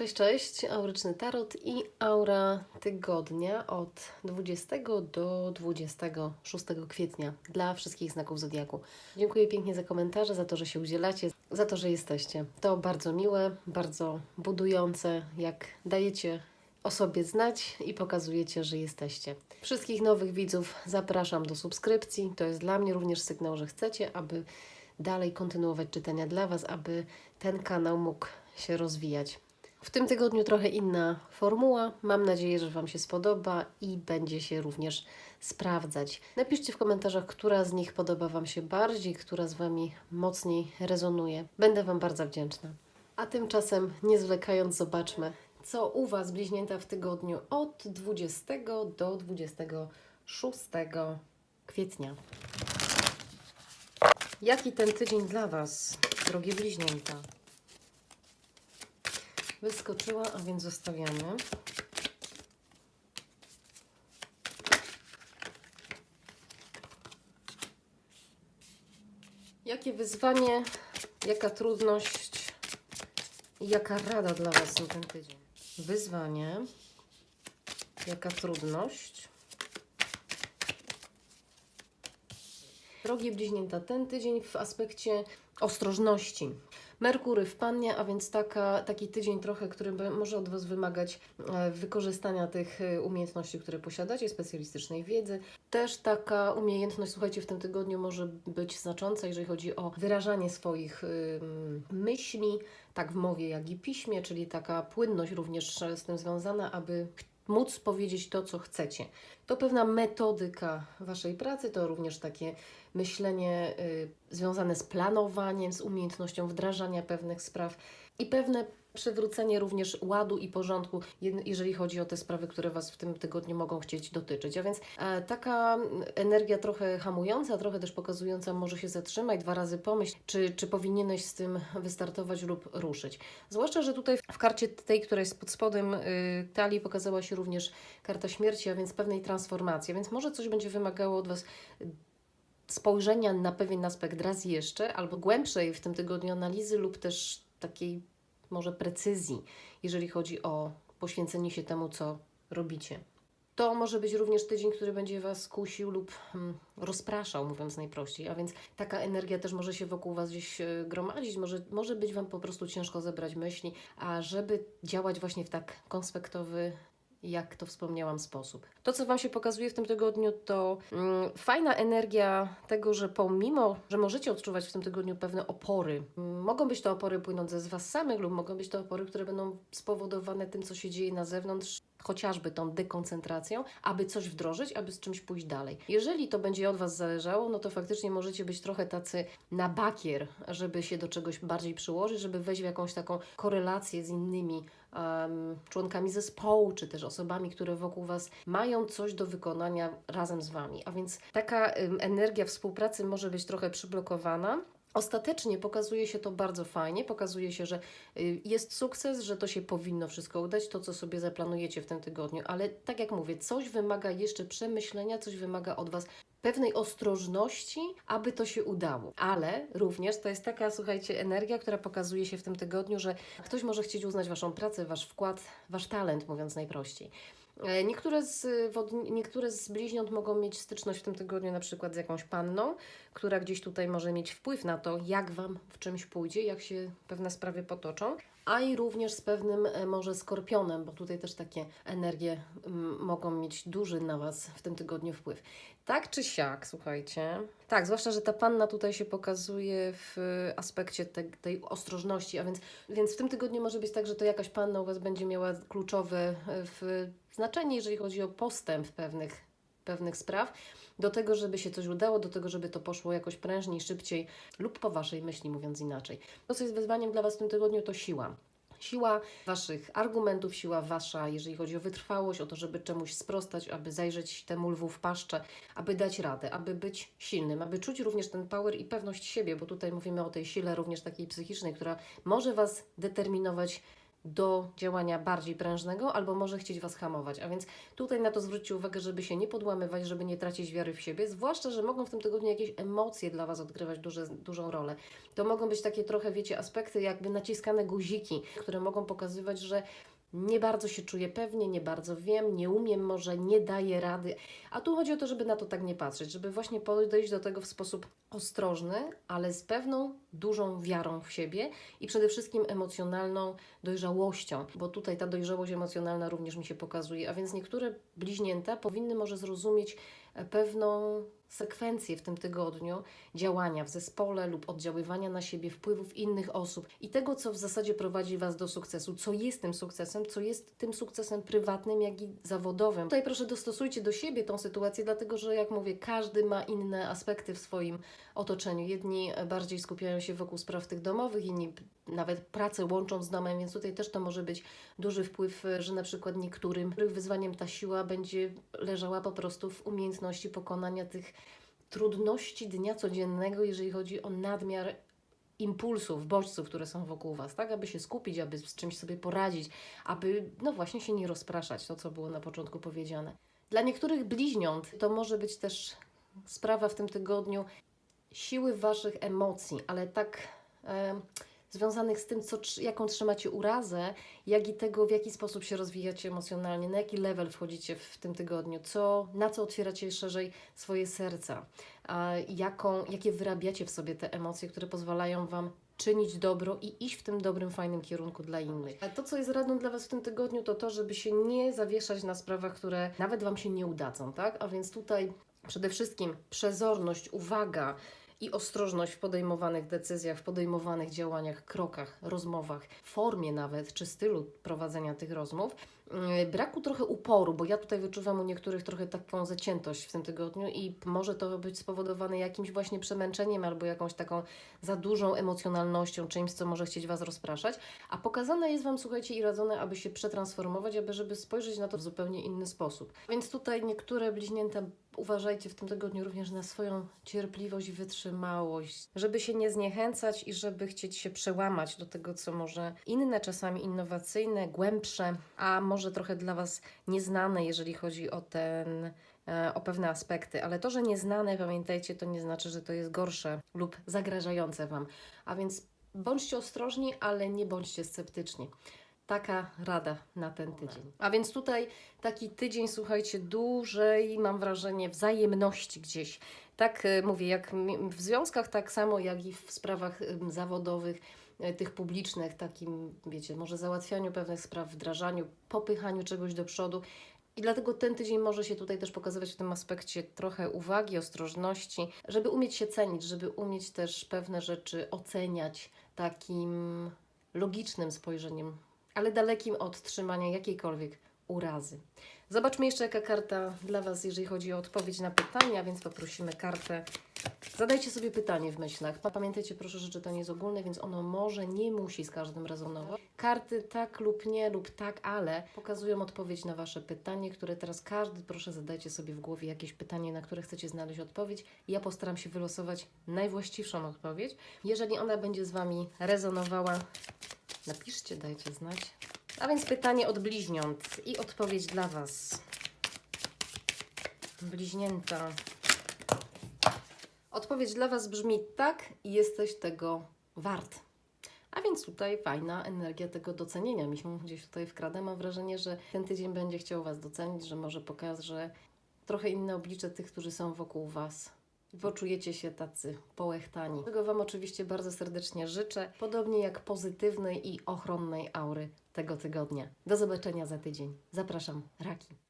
Cześć, cześć, auryczny tarot i aura tygodnia od 20 do 26 kwietnia dla wszystkich znaków zodiaku. Dziękuję pięknie za komentarze, za to, że się udzielacie, za to, że jesteście. To bardzo miłe, bardzo budujące, jak dajecie o sobie znać i pokazujecie, że jesteście. Wszystkich nowych widzów zapraszam do subskrypcji. To jest dla mnie również sygnał, że chcecie, aby dalej kontynuować czytania dla Was, aby ten kanał mógł się rozwijać. W tym tygodniu trochę inna formuła. Mam nadzieję, że Wam się spodoba i będzie się również sprawdzać. Napiszcie w komentarzach, która z nich podoba Wam się bardziej, która z Wami mocniej rezonuje. Będę Wam bardzo wdzięczna. A tymczasem, nie zwlekając, zobaczmy, co u Was bliźnięta w tygodniu od 20 do 26 kwietnia. Jaki ten tydzień dla Was, drogie bliźnięta? Wyskoczyła, a więc zostawiamy. Jakie wyzwanie, jaka trudność i jaka rada dla Was na ten tydzień? Wyzwanie, jaka trudność. Drogie bliźnięta, ten tydzień w aspekcie ostrożności. Merkury w pannie, a więc taka, taki tydzień trochę, który może od Was wymagać e, wykorzystania tych e, umiejętności, które posiadacie, specjalistycznej wiedzy. Też taka umiejętność, słuchajcie, w tym tygodniu może być znacząca, jeżeli chodzi o wyrażanie swoich ym, myśli, tak w mowie, jak i piśmie, czyli taka płynność również e, z tym związana, aby móc powiedzieć to, co chcecie. To pewna metodyka Waszej pracy, to również takie myślenie y, związane z planowaniem, z umiejętnością wdrażania pewnych spraw i pewne przywrócenie również ładu i porządku, jeżeli chodzi o te sprawy, które Was w tym tygodniu mogą chcieć dotyczyć. A więc e, taka energia trochę hamująca, trochę też pokazująca, może się zatrzymaj, dwa razy pomyśl, czy, czy powinieneś z tym wystartować lub ruszyć. Zwłaszcza, że tutaj w karcie tej, która jest pod spodem y, talii, pokazała się również karta śmierci, a więc pewnej transformacji. A więc może coś będzie wymagało od Was spojrzenia na pewien aspekt raz jeszcze, albo głębszej w tym tygodniu analizy, lub też takiej może precyzji, jeżeli chodzi o poświęcenie się temu, co robicie. To może być również tydzień, który będzie Was kusił lub hmm, rozpraszał, mówiąc najprościej, a więc taka energia też może się wokół Was gdzieś e, gromadzić, może, może być Wam po prostu ciężko zebrać myśli, a żeby działać właśnie w tak konspektowy jak to wspomniałam, sposób. To, co Wam się pokazuje w tym tygodniu, to mm, fajna energia tego, że pomimo, że możecie odczuwać w tym tygodniu pewne opory, mm, mogą być to opory płynące z Was samych, lub mogą być to opory, które będą spowodowane tym, co się dzieje na zewnątrz, chociażby tą dekoncentracją, aby coś wdrożyć, aby z czymś pójść dalej. Jeżeli to będzie od Was zależało, no to faktycznie możecie być trochę tacy na bakier, żeby się do czegoś bardziej przyłożyć, żeby wejść w jakąś taką korelację z innymi członkami zespołu, czy też osobami, które wokół Was mają coś do wykonania razem z Wami. A więc taka energia współpracy może być trochę przyblokowana. Ostatecznie pokazuje się to bardzo fajnie, pokazuje się, że y, jest sukces, że to się powinno wszystko udać, to co sobie zaplanujecie w tym tygodniu, ale tak jak mówię, coś wymaga jeszcze przemyślenia, coś wymaga od Was pewnej ostrożności, aby to się udało. Ale również to jest taka, słuchajcie, energia, która pokazuje się w tym tygodniu, że ktoś może chcieć uznać Waszą pracę, Wasz wkład, Wasz talent, mówiąc najprościej. E, Niektóre z, niektóre z bliźniąt mogą mieć styczność w tym tygodniu na przykład z jakąś panną, która gdzieś tutaj może mieć wpływ na to, jak Wam w czymś pójdzie, jak się pewne sprawy potoczą, a i również z pewnym e, może skorpionem, bo tutaj też takie energie mogą mieć duży na Was w tym tygodniu wpływ. Tak czy siak, słuchajcie. Tak, zwłaszcza, że ta panna tutaj się pokazuje w aspekcie te, tej ostrożności, a więc, więc w tym tygodniu może być tak, że to jakaś panna u Was będzie miała kluczowe e, w znaczenie, jeżeli chodzi o postęp pewnych, pewnych spraw, do tego, żeby się coś udało, do tego, żeby to poszło jakoś prężniej, szybciej lub po Waszej myśli, mówiąc inaczej. To, co jest wyzwaniem dla Was w tym tygodniu, to siła. Siła Waszych argumentów, siła Wasza, jeżeli chodzi o wytrwałość, o to, żeby czemuś sprostać, aby zajrzeć temu lwu w paszczę, aby dać radę, aby być silnym, aby czuć również ten power i pewność siebie, bo tutaj mówimy o tej sile również takiej psychicznej, która może Was determinować do działania bardziej prężnego, albo może chcieć Was hamować. A więc tutaj na to zwróćcie uwagę, żeby się nie podłamywać, żeby nie tracić wiary w siebie, zwłaszcza, że mogą w tym tygodniu jakieś emocje dla Was odgrywać duże, dużą rolę. To mogą być takie trochę, wiecie, aspekty jakby naciskane guziki, które mogą pokazywać, że nie bardzo się czuję pewnie, nie bardzo wiem, nie umiem, może nie daję rady. A tu chodzi o to, żeby na to tak nie patrzeć, żeby właśnie podejść do tego w sposób ostrożny, ale z pewną dużą wiarą w siebie i przede wszystkim emocjonalną dojrzałością, bo tutaj ta dojrzałość emocjonalna również mi się pokazuje. A więc niektóre bliźnięta powinny może zrozumieć pewną sekwencję w tym tygodniu działania w zespole lub oddziaływania na siebie, wpływów innych osób i tego, co w zasadzie prowadzi Was do sukcesu, co jest tym sukcesem, co jest tym sukcesem prywatnym, jak i zawodowym. Tutaj proszę dostosujcie do siebie tą sytuację, dlatego że, jak mówię, każdy ma inne aspekty w swoim otoczeniu. Jedni bardziej skupiają się wokół spraw tych domowych, inni nawet pracę łączą z domem, więc tutaj też to może być duży wpływ, że na przykład niektórym wyzwaniem ta siła będzie leżała po prostu w umiejętności pokonania tych trudności dnia codziennego, jeżeli chodzi o nadmiar impulsów, bodźców, które są wokół Was, tak? Aby się skupić, aby z czymś sobie poradzić, aby, no właśnie, się nie rozpraszać, to co było na początku powiedziane. Dla niektórych bliźniąt to może być też sprawa w tym tygodniu siły Waszych emocji, ale tak e, związanych z tym, co, jaką trzymacie urazę, jak i tego, w jaki sposób się rozwijacie emocjonalnie, na jaki level wchodzicie w tym tygodniu, co, na co otwieracie szerzej swoje serca, jaką, jakie wyrabiacie w sobie te emocje, które pozwalają Wam czynić dobro i iść w tym dobrym, fajnym kierunku dla innych. A to, co jest radą dla Was w tym tygodniu, to to, żeby się nie zawieszać na sprawach, które nawet Wam się nie udadzą, tak? A więc tutaj przede wszystkim przezorność, uwaga, i ostrożność w podejmowanych decyzjach, w podejmowanych działaniach, krokach, rozmowach, formie nawet, czy stylu prowadzenia tych rozmów. Yy, Braku trochę uporu, bo ja tutaj wyczuwam u niektórych trochę taką zaciętość w tym tygodniu i może to być spowodowane jakimś właśnie przemęczeniem albo jakąś taką za dużą emocjonalnością, czymś, co może chcieć Was rozpraszać. A pokazane jest Wam, słuchajcie, i radzone, aby się przetransformować, aby żeby spojrzeć na to w zupełnie inny sposób. Więc tutaj niektóre bliźnięta uważajcie w tym tygodniu również na swoją cierpliwość i wytrzymałość, żeby się nie zniechęcać i żeby chcieć się przełamać do tego, co może inne, czasami innowacyjne, głębsze, a może trochę dla Was nieznane, jeżeli chodzi o ten e, o pewne aspekty, ale to, że nieznane, pamiętajcie, to nie znaczy, że to jest gorsze lub zagrażające Wam. A więc bądźcie ostrożni, ale nie bądźcie sceptyczni. Taka rada na ten tydzień. A więc tutaj taki tydzień, słuchajcie, dużej, mam wrażenie, wzajemności gdzieś. Tak e, mówię, jak w związkach, tak samo jak i w sprawach zawodowych, tych publicznych, takim, wiecie, może załatwianiu pewnych spraw, wdrażaniu, popychaniu czegoś do przodu. I dlatego ten tydzień może się tutaj też pokazywać w tym aspekcie trochę uwagi, ostrożności, żeby umieć się cenić, żeby umieć też pewne rzeczy oceniać takim logicznym spojrzeniem, ale dalekim od trzymania jakiejkolwiek urazy. Zobaczmy jeszcze, jaka karta dla Was, jeżeli chodzi o odpowiedź na pytania, więc poprosimy kartę. Zadajcie sobie pytanie w myślach. Pa- Pamiętajcie proszę, że czytanie jest ogólne, więc ono może, nie musi z każdym rezonować. Karty tak lub nie, lub tak, ale pokazują odpowiedź na Wasze pytanie, które teraz każdy, proszę zadajcie sobie w głowie jakieś pytanie, na które chcecie znaleźć odpowiedź. Ja postaram się wylosować najwłaściwszą odpowiedź. Jeżeli ona będzie z Wami rezonowała, napiszcie, dajcie znać. A więc pytanie od bliźniąt i odpowiedź dla Was. Bliźnięta. Odpowiedź dla Was brzmi tak i jesteś tego wart. A więc tutaj fajna energia tego docenienia. Mi się gdzieś tutaj wkrada. Mam wrażenie, że ten tydzień będzie chciał Was docenić, że może pokaże trochę inne oblicze tych, którzy są wokół Was. Poczujecie się tacy połechtani. Tego Wam oczywiście bardzo serdecznie życzę, podobnie jak pozytywnej i ochronnej aury tego tygodnia. Do zobaczenia za tydzień. Zapraszam, Raki.